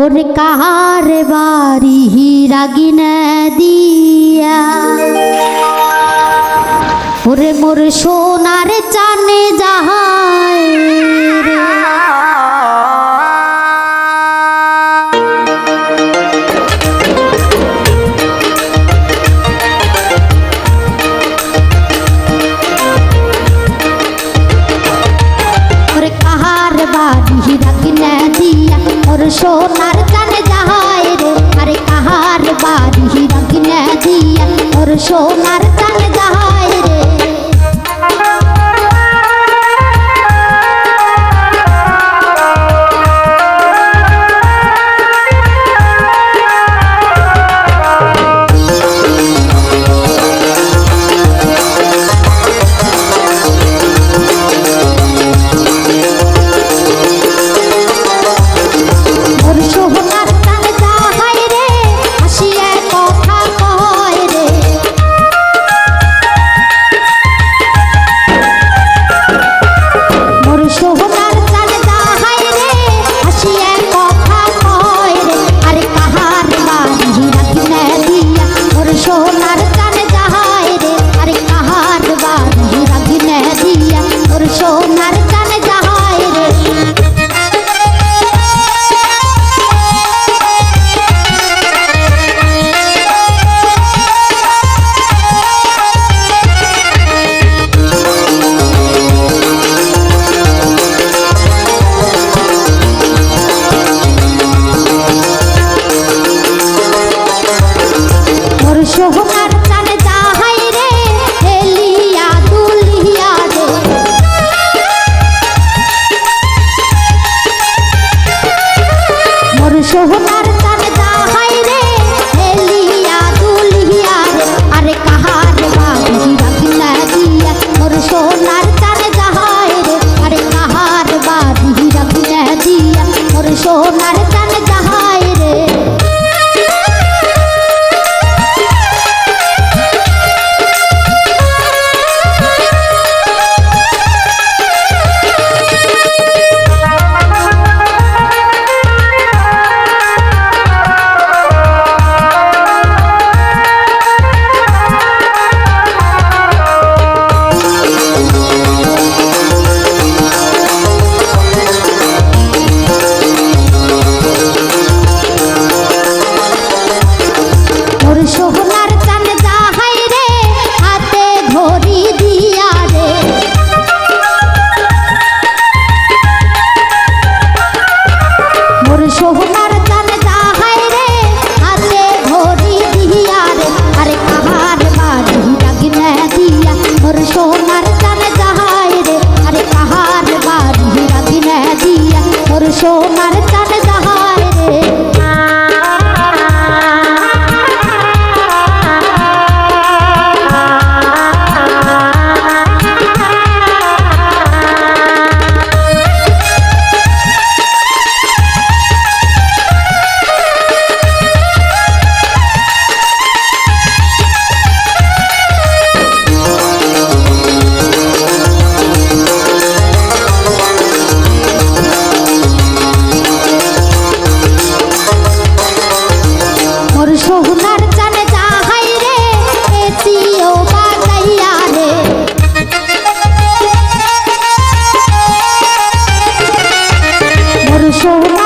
ওর কাহার বাড়ি রাগিন দিয়া ওরে মোর সোনার চানে যাহা সোনার সোহনা জানে যাহার সোনার চান চাহাই রে এসিও বাজাইয়া রে। মোর সোনার